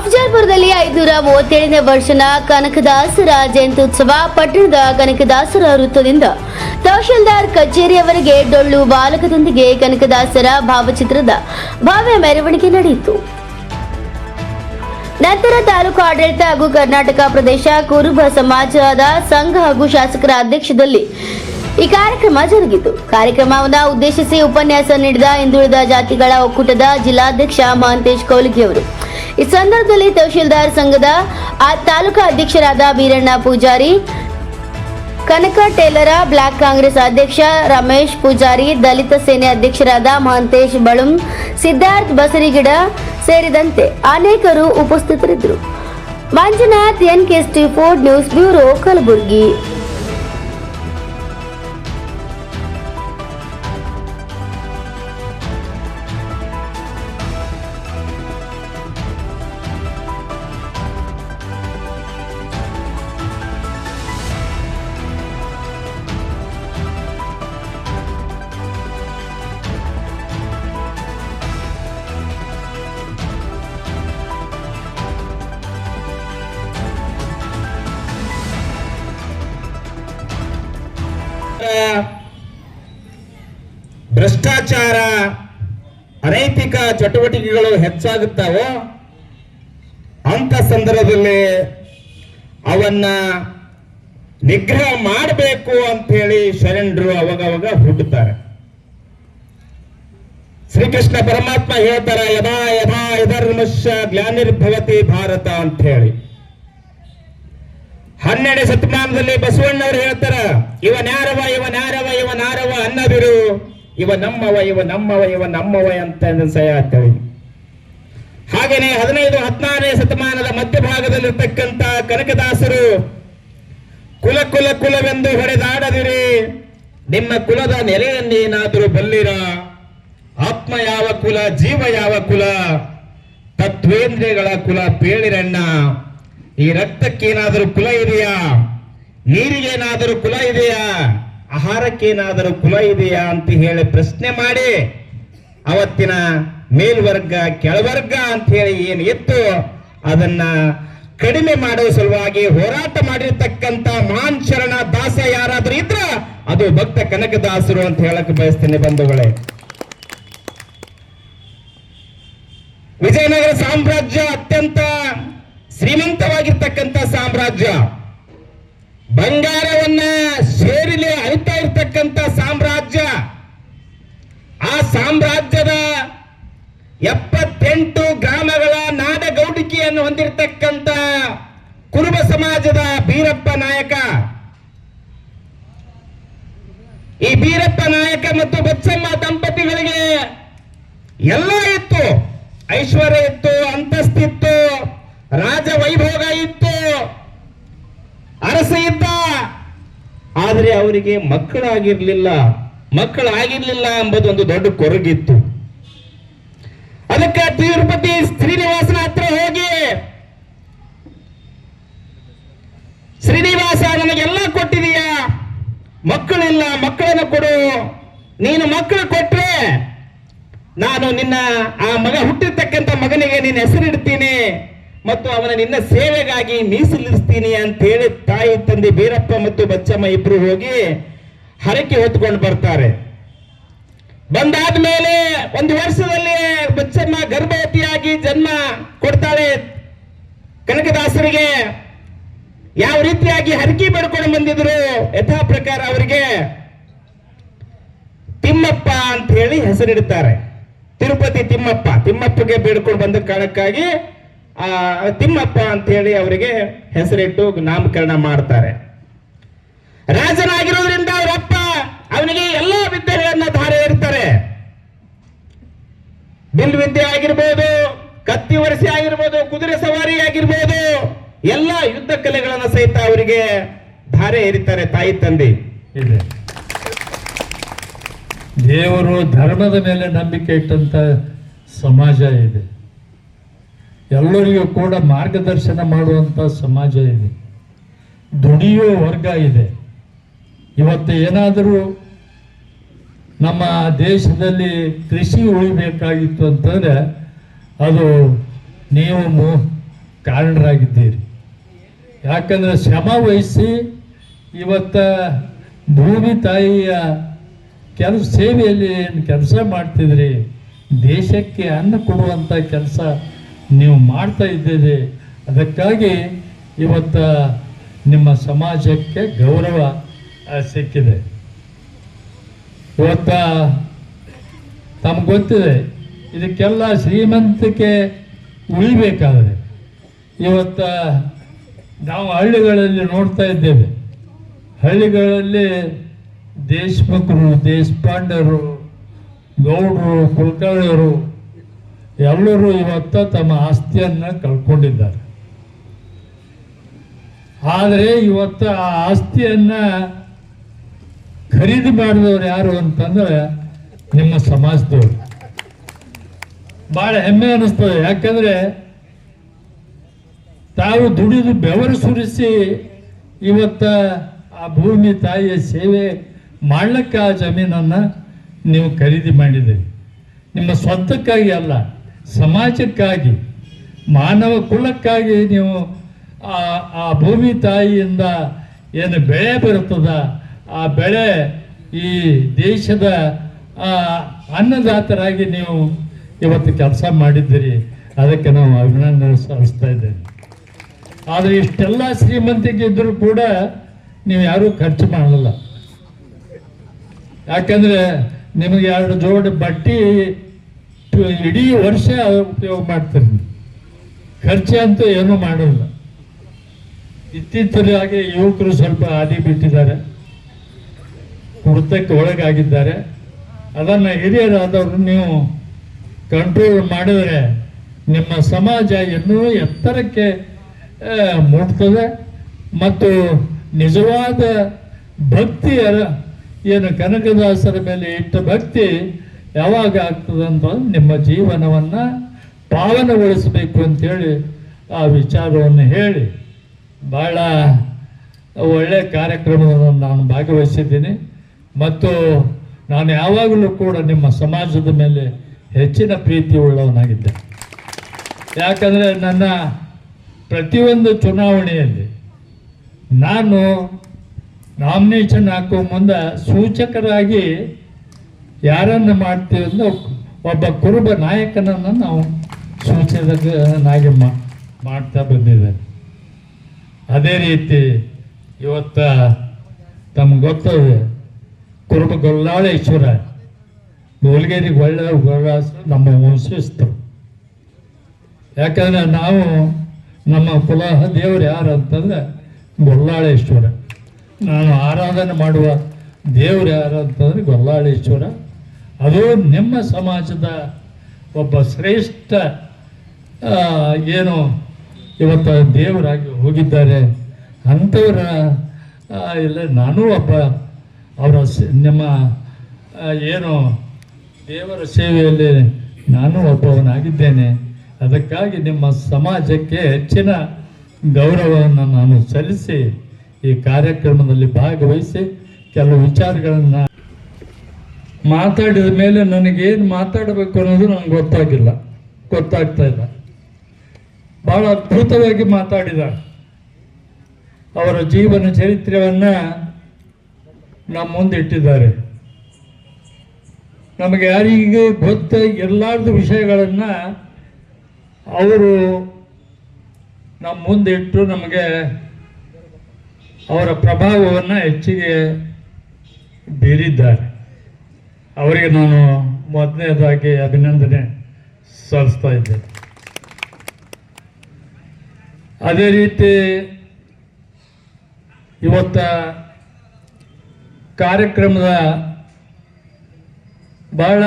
ಅಫಜಲ್ಪುರದಲ್ಲಿ ಐದುನೂರ ಮೂವತ್ತೇಳನೇ ವರ್ಷದ ಕನಕದಾಸರ ಜಯಂತ್ಯುತ್ಸವ ಪಟ್ಟಣದ ಕನಕದಾಸರ ವೃತ್ತದಿಂದ ತಹಶೀಲ್ದಾರ್ ಕಚೇರಿಯವರೆಗೆ ಡೊಳ್ಳು ಬಾಲಕದೊಂದಿಗೆ ಕನಕದಾಸರ ಭಾವಚಿತ್ರದ ಭವ್ಯ ಮೆರವಣಿಗೆ ನಡೆಯಿತು. ನಂತರ ತಾಲೂಕು ಆಡಳಿತ ಹಾಗೂ ಕರ್ನಾಟಕ ಪ್ರದೇಶ ಕುರುಬ ಸಮಾಜದ ಸಂಘ ಹಾಗೂ ಶಾಸಕರ ಅಧ್ಯಕ್ಷದಲ್ಲಿ ಈ ಕಾರ್ಯಕ್ರಮ ಜರುಗಿತು. ಕಾರ್ಯಕ್ರಮವನ್ನು ಉದ್ದೇಶಿಸಿ ಉಪನ್ಯಾಸ ನೀಡಿದ ಹಿಂದುಳಿದ ಜಾತಿಗಳ ಒಕ್ಕೂಟದ ಜಿಲ್ಲಾಧ್ಯಕ್ಷ ಮಹಂತೇಶ್ ಕೌಲಿಗೆ ಅವರು. ಈ ಸಂದರ್ಭದಲ್ಲಿ ತಹಶೀಲ್ದಾರ್ ಸಂಘದ ಆ ತಾಲೂಕಾ ಅಧ್ಯಕ್ಷರಾದ ಬೀರಣ್ಣ ಪೂಜಾರಿ, ಕನಕ ಟೇಲರ ಬ್ಲಾಕ್ ಕಾಂಗ್ರೆಸ್ ಅಧ್ಯಕ್ಷ ರಮೇಶ್ ಪೂಜಾರಿ, ದಲಿತ ಸೇನೆ ಅಧ್ಯಕ್ಷರಾದ ಮಹಂತೇಶ್ ಬಳುಂ, ಸಿದ್ಧಾರ್ಥ್ ಬಸರಿಗಿಡ ಸೇರಿದಂತೆ ಅನೇಕರು ಉಪಸ್ಥಿತರಿದ್ದರು. Manjunath N K Ford news bureau, Kalaburagi. ಭ್ರಷ್ಟಾಚಾರ, ಅನೈತಿಕ ಚಟುವಟಿಕೆಗಳು ಹೆಚ್ಚಾಗುತ್ತಾವೋ, ಅಂತ ಸಂದರ್ಭದಲ್ಲಿ ಅವನ್ನ ನಿಗ್ರಹ ಮಾಡಬೇಕು ಅಂತ ಹೇಳಿ ಶರಣರು ಅವಾಗವಾಗ ಹುಟ್ಟುತ್ತಾರೆ. ಶ್ರೀಕೃಷ್ಣ ಪರಮಾತ್ಮ ಹೇಳ್ತಾರ, ಯದಾ ಯದಾ ಯಧರ್ಮಶ್ಯ ಜ್ಞಾನಿರ್ಭವತಿ ಭಾರತ ಅಂತ ಹೇಳಿ. ಹನ್ನೆರಡು ಶತಮಾನದಲ್ಲಿ ಬಸವಣ್ಣವರು ಹೇಳ್ತಾರ ಇವನ್ಯಾರವ ಇವ ಇವನಾರವ ಅನ್ನದಿರು ಇವ ನಮ್ಮವ ಇವ ನಮ್ಮವ ಇವ ನಮ್ಮವ ಅಂತ ಸಹ ಅಂತೇಳಿ ಹಾಗೇನೆ ಹದಿನೈದು, ಹದಿನಾರನೇ ಶತಮಾನದ ಮಧ್ಯಭಾಗದಲ್ಲಿರ್ತಕ್ಕಂಥ ಕನಕದಾಸರು, ಕುಲ ಕುಲ ಕುಲವೆಂದು ಹೊಡೆದಾಡದಿರಿ. ನಿಮ್ಮ ಕುಲದ ನೆಲೆಯನ್ನೇನಾದರೂ ಬಲ್ಲಿರ? ಆತ್ಮ ಯಾವ ಕುಲ, ಜೀವ ಯಾವ ಕುಲ? ತತ್ವೇಂದ್ರಿಯಗಳ ಕುಲ ಪೇಳಿರಣ್ಣ. ಈ ರಕ್ತಕ್ಕೇನಾದರೂ ಕುಲ ಇದೆಯಾ? ನೀರಿಗೇನಾದರೂ ಕುಲ ಇದೆಯಾ? ಆಹಾರಕ್ಕೇನಾದರೂ ಕುಲ ಇದೆಯಾ ಅಂತ ಹೇಳಿ ಪ್ರಶ್ನೆ ಮಾಡಿ, ಅವತ್ತಿನ ಮೇಲ್ವರ್ಗ, ಕೆಳವರ್ಗ ಅಂತ ಹೇಳಿ ಏನು ಇತ್ತು ಅದನ್ನ ಕಡಿಮೆ ಮಾಡುವ ಸಲುವಾಗಿ ಹೋರಾಟ ಮಾಡಿರ್ತಕ್ಕಂತ ಮಾನ್ ಶರಣ ದಾಸ ಯಾರಾದ್ರೂ ಇದ್ರ, ಅದು ಭಕ್ತ ಕನಕದಾಸರು ಅಂತ ಹೇಳಕ್ ಬಯಸ್ತೇನೆ ಬಂಧುಗಳೇ. ವಿಜಯನಗರ ಸಾಮ್ರಾಜ್ಯ ಅತ್ಯಂತ ಶ್ರೀಮಂತವಾಗಿರ್ತಕ್ಕಂಥ ಸಾಮ್ರಾಜ್ಯ. ಬಂಗಾರವನ್ನ ಸೇರಿಲೆ ಅರಿತಾ ಇರ್ತಕ್ಕಂಥ ಸಾಮ್ರಾಜ್ಯ, ಆ ಸಾಮ್ರಾಜ್ಯದ ಎಪ್ಪತ್ತೆಂಟು ಗ್ರಾಮಗಳ ನಾಡಗೌಡಿಕೆಯನ್ನು ಹೊಂದಿರತಕ್ಕಂಥ ಕುರುಬ ಸಮಾಜದ ಬೀರಪ್ಪ ನಾಯಕ. ಈ ಬೀರಪ್ಪ ನಾಯಕ ಮತ್ತು ಬಚ್ಚಮ್ಮ ದಂಪತಿಗಳಿಗೆ ಎಲ್ಲ ಇತ್ತು, ಐಶ್ವರ್ಯ ಇತ್ತು ಆದರೆ ಅವರಿಗೆ ಮಕ್ಕಳಾಗಿರ್ಲಿಲ್ಲ ಮಕ್ಕಳಾಗಿರ್ಲಿಲ್ಲ ಎಂಬುದು ಒಂದು ದೊಡ್ಡ ಕೊರಗಿತ್ತು. ಅದಕ್ಕೆ ತಿರುಪತಿ ಶ್ರೀನಿವಾಸನ ಹತ್ರ ಹೋಗಿ, ಶ್ರೀನಿವಾಸ ನನಗೆಲ್ಲ ಕೊಟ್ಟಿದೀಯ? ಮಕ್ಕಳಿಲ್ಲ, ಮಕ್ಕಳನ್ನು ಕೊಡು. ನೀನು ಮಕ್ಕಳು ಕೊಟ್ರೆ ನಾನು ನಿನ್ನ ಆ ಮಗ ಹುಟ್ಟಿರ್ತಕ್ಕಂಥ ಮಗನಿಗೆ ನಿನ್ನ ಹೆಸರಿಡ್ತೀನಿ. ಮತ್ತು ಅವನ ನಿನ್ನ ಸೇವೆಗಾಗಿ ಮೀಸಲಿಸ್ತೀನಿ ಅಂತ ಹೇಳಿ ತಾಯಿ ತಂದೆ ಬೀರಪ್ಪ ಮತ್ತು ಬಚ್ಚಮ್ಮ ಇಬ್ರು ಹೋಗಿ ಹರಕೆ ಹೊತ್ಕೊಂಡು ಬರ್ತಾರೆ. ಬಂದಾದ ಮೇಲೆ ಒಂದು ವರ್ಷದಲ್ಲಿ ಬಚ್ಚಮ್ಮ ಗರ್ಭವತಿಯಾಗಿ ಜನ್ಮ ಕೊಡ್ತಾಳೆ. ಕನಕದಾಸರಿಗೆ ಯಾವ ರೀತಿಯಾಗಿ ಹರಕೆ ಬೇಡ್ಕೊಂಡು ಬಂದಿದ್ರು? ಯಥಾ ಪ್ರಕಾರ ಅವರಿಗೆ ತಿಮ್ಮಪ್ಪ ಅಂತ ಹೇಳಿ ಹೆಸರಿಡ್ತಾರೆ. ತಿರುಪತಿ ತಿಮ್ಮಪ್ಪ, ತಿಮ್ಮಪ್ಪಗೆ ಬೇಡ್ಕೊಂಡು ಬಂದ ಕಾರಣಕ್ಕಾಗಿ ತಿಮ್ಮಪ್ಪ ಅಂತ ಹೇಳಿ ಅವರಿಗೆ ಹೆಸರಿಟ್ಟು ನಾಮಕರಣ ಮಾಡ್ತಾರೆ. ರಾಜನಾಗಿರೋದ್ರಿಂದ ಅವರಪ್ಪ ಅವನಿಗೆ ಎಲ್ಲ ವಿದ್ಯೆಗಳನ್ನ ಧಾರೆ ಇರ್ತಾರೆ ಬಿಲ್ ವಿದ್ಯೆ ಆಗಿರ್ಬೋದು, ಕತ್ತಿ ಒರೆಸಿ ಆಗಿರ್ಬೋದು, ಕುದುರೆ ಸವಾರಿ ಆಗಿರ್ಬೋದು, ಎಲ್ಲ ಯುದ್ಧ ಕಲೆಗಳನ್ನ ಸಹಿತ ಅವರಿಗೆ ಧಾರೆ ಇರಿತಾರೆ ತಾಯಿ ತಂದೆ. ದೇವರು ಧರ್ಮದ ಮೇಲೆ ನಂಬಿಕೆ ಇಟ್ಟಂತ ಸಮಾಜ ಇದೆ. ಎಲ್ಲರಿಗೂ ಕೂಡ ಮಾರ್ಗದರ್ಶನ ಮಾಡುವಂತ ಸಮಾಜ ಇದೆ. ದುಡಿಯೋ ವರ್ಗ ಇದೆ. ಇವತ್ತು ಏನಾದರೂ ನಮ್ಮ ದೇಶದಲ್ಲಿ ಕೃಷಿ ಉಳಿಬೇಕಾಗಿತ್ತು ಅಂತಂದ್ರೆ ಅದು ನೀವು ಕಾರಣರಾಗಿದ್ದೀರಿ. ಯಾಕಂದ್ರೆ ಶ್ರಮ ವಹಿಸಿ ಇವತ್ತು ಭೂಮಿ ತಾಯಿಯ ಕೆಲಸ ಸೇವೆಯಲ್ಲಿ ಏನು ಕೆಲಸ ಮಾಡ್ತಿದ್ರಿ? ದೇಶಕ್ಕೆ ಅನ್ನ ಕೊಡುವಂಥ ಕೆಲಸ ನೀವು ಮಾಡ್ತಾ ಇದ್ದೀರಿ ಅದಕ್ಕಾಗಿ ಇವತ್ತ ನಿಮ್ಮ ಸಮಾಜಕ್ಕೆ ಗೌರವ ಸಿಕ್ಕಿದೆ. ಇವತ್ತ ತಮ್ಗೆ ಗೊತ್ತಿದೆ, ಇದಕ್ಕೆಲ್ಲ ಶ್ರೀಮಂತಿಕೆ ಉಳಿಬೇಕಾದ್ರೆ. ಇವತ್ತ ನಾವು ಹಳ್ಳಿಗಳಲ್ಲಿ ನೋಡ್ತಾ ಇದ್ದೇವೆ. ಹಳ್ಳಿಗಳಲ್ಲಿ ದೇಶಭಕ್ತರು ದೇಶಪಾಂಡರು, ಗೌಡರು, ಕುಲಕರ್ಣಿಯರು ಎಲ್ಲರೂ ಇವತ್ತ ತಮ್ಮ ಆಸ್ತಿಯನ್ನು ಕಳ್ಕೊಂಡಿದ್ದಾರೆ. ಆದರೆ ಇವತ್ತು ಆ ಆಸ್ತಿಯನ್ನ ಖರೀದಿ ಮಾಡಿದವರು ಯಾರು ಅಂತಂದ್ರೆ ನಿಮ್ಮ ಸಮಾಜದವ್ರು. ಬಹಳ ಹೆಮ್ಮೆ ಅನಿಸ್ತದೆ. ಯಾಕಂದ್ರೆ ತಾವು ದುಡಿದು ಬೆವರು ಸುರಿಸಿ ಇವತ್ತ ಆ ಭೂಮಿ ತಾಯಿಯ ಸೇವೆ ಮಾಡ್ಲಿಕ್ಕೆ ಆ ಜಮೀನನ್ನ ನೀವು ಖರೀದಿ ಮಾಡಿದ್ದೀರಿ. ನಿಮ್ಮ ಸ್ವಂತಕ್ಕಾಗಿ ಅಲ್ಲ. ಸಮಾಜಕ್ಕಾಗಿ, ಮಾನವ ಕುಲಕ್ಕಾಗಿ ನೀವು ಆ ಆ ಭೂಮಿ ತಾಯಿಯಿಂದ ಏನು ಬೆಳೆ ಬರುತ್ತದ, ಆ ಬೆಳೆ ಈ ದೇಶದ ಅನ್ನದಾತರಾಗಿ ನೀವು ಇವತ್ತು ಕೆಲಸ ಮಾಡಿದ್ದೀರಿ. ಅದಕ್ಕೆ ನಾವು ಅಭಿನಂದನೆ ಸಲ್ಲಿಸ್ತಾ ಇದ್ದೇವೆ. ಆದರೆ ಇಷ್ಟೆಲ್ಲ ಶ್ರೀಮಂತಿಕೆ ಇದ್ದರೂ ಕೂಡ ನೀವು ಯಾರೂ ಖರ್ಚು ಮಾಡಲ್ಲ. ಯಾಕಂದರೆ ನಿಮಗೆ ಎರಡು ಜೋಡಿ ಬಟ್ಟೆ ಇಡೀ ವರ್ಷ ಉಪಯೋಗ ಮಾಡ್ತೀರಿ. ಖರ್ಚು ಅಂತೂ ಏನೂ ಮಾಡಿಲ್ಲ. ಇತ್ತೀಚೆಗೆ ಯುವಕರು ಸ್ವಲ್ಪ ಹಾದಿ ಬಿಟ್ಟಿದ್ದಾರೆ. ಕುಡಿತಕ್ಕೆ ಒಳಗಾಗಿದ್ದಾರೆ. ಅದನ್ನು ಹಿರಿಯರಾದವರು ನೀವು ಕಂಟ್ರೋಲ್ ಮಾಡಿದರೆ ನಿಮ್ಮ ಸಮಾಜ ಇನ್ನೂ ಎತ್ತರಕ್ಕೆ ಮೂಡ್ತದೆ ಮತ್ತು ನಿಜವಾದ ಭಕ್ತಿಯರ, ಏನು ಕನಕದಾಸರ ಮೇಲೆ ಇಟ್ಟ ಭಕ್ತಿ ಯಾವಾಗ ಆಗ್ತದೆ ಅಂತ ನಿಮ್ಮ ಜೀವನವನ್ನು ಪಾವನಗೊಳಿಸಬೇಕು ಅಂತೇಳಿ ಆ ವಿಚಾರವನ್ನು ಹೇಳಿ. ಭಾಳ ಒಳ್ಳೆಯ ಕಾರ್ಯಕ್ರಮವನ್ನು ನಾನು ಭಾಗವಹಿಸಿದ್ದೀನಿ. ಮತ್ತು ನಾನು ಯಾವಾಗಲೂ ಕೂಡ ನಿಮ್ಮ ಸಮಾಜದ ಮೇಲೆ ಹೆಚ್ಚಿನ ಪ್ರೀತಿ ಉಳ್ಳವನಾಗಿದ್ದೆ. ಯಾಕಂದರೆ ನನ್ನ ಪ್ರತಿಯೊಂದು ಚುನಾವಣೆಯಲ್ಲಿ ನಾನು ನಾಮಿನೇಷನ್ ಹಾಕೋ ಮುಂದೆ ಸೂಚಕರಾಗಿ ಯಾರನ್ನು ಮಾಡ್ತೀವಿ ಅಂದ್ರೆ ಒಬ್ಬ ಕುರುಬ ನಾಯಕನನ್ನು ನಾವು ಸೂಚಕನಾಗಿ ಮಾ, ಮಾಡ್ತಾ ಬಂದಿದ್ದಾರೆ ಅದೇ ರೀತಿ ಇವತ್ತ ತಮ್ಗೆ ಗೊತ್ತದೆ, ಕುರುಬ ಗೊಲ್ಲಾಳೇಶ್ವರ ಹೋಲ್ಗೇರಿಗೆ ಒಳ್ಳೆ ಗೊಲ್ಲಾಸ ನಮ್ಮ ವಂಶಸ್ಥರು. ಯಾಕಂದ್ರೆ ನಾವು ನಮ್ಮ ಕುಲಾಹ ದೇವರು ಯಾರು ಅಂತಂದ್ರೆ ಗೊಲ್ಲಾಳೇಶ್ವರ. ನಾನು ಆರಾಧನೆ ಮಾಡುವ ದೇವ್ರು ಯಾರು ಅಂತಂದ್ರೆ ಗೊಲ್ಲಾಳೇಶ್ವರ. ಅದು ನಿಮ್ಮ ಸಮಾಜದ ಒಬ್ಬ ಶ್ರೇಷ್ಠ ಏನು ಇವತ್ತು ದೇವರಾಗಿ ಹೋಗಿದ್ದಾರೆ. ಅಂಥವರ ಇಲ್ಲ ನಾನು ಒಬ್ಬ ಅವರ ನಿಮ್ಮ ಏನು ದೇವರ ಸೇವೆಯಲ್ಲಿ ನಾನು ಒಬ್ಬವನಾಗಿದ್ದೇನೆ. ಅದಕ್ಕಾಗಿ ನಿಮ್ಮ ಸಮಾಜಕ್ಕೆ ಹೆಚ್ಚಿನ ಗೌರವವನ್ನು ನಾನು ಸಲ್ಲಿಸಿ ಈ ಕಾರ್ಯಕ್ರಮದಲ್ಲಿ ಭಾಗವಹಿಸಿ ಕೆಲವು ವಿಚಾರಗಳನ್ನು ಮಾತಾಡಿದ ಮೇಲೆ ನನಗೇನು ಮಾತಾಡಬೇಕು ಅನ್ನೋದು ನನಗೆ ಗೊತ್ತಾಗಿಲ್ಲ. ಗೊತ್ತಾಗ್ತಾ ಇಲ್ಲ. ಬಹಳ ಅದ್ಭುತವಾಗಿ ಮಾತಾಡಿದ ಅವರ ಜೀವನ ಚರಿತ್ರೆಯನ್ನು ನಮ್ಮ ಮುಂದೆ ಇಟ್ಟಿದ್ದಾರೆ. ನಮಗೆ ಯಾರಿಗೆ ಗೊತ್ತ ಎಲ್ಲಾರ್ದ ವಿಷಯಗಳನ್ನು ಅವರು ನಮ್ಮ ಮುಂದೆ ಇಟ್ಟು ನಮಗೆ ಅವರ ಪ್ರಭಾವವನ್ನು ಹೆಚ್ಚಿಗೆ ಬೀರಿದ್ದಾರೆ. ಅವರಿಗೆ ನಾನು ಮೊದಲನೇದಾಗಿ ಅಭಿನಂದನೆ ಸಲ್ಲಿಸ್ತಾ ಇದ್ದೆ. ಅದೇ ರೀತಿ ಇವತ್ತ ಕಾರ್ಯಕ್ರಮದ ಬಹಳ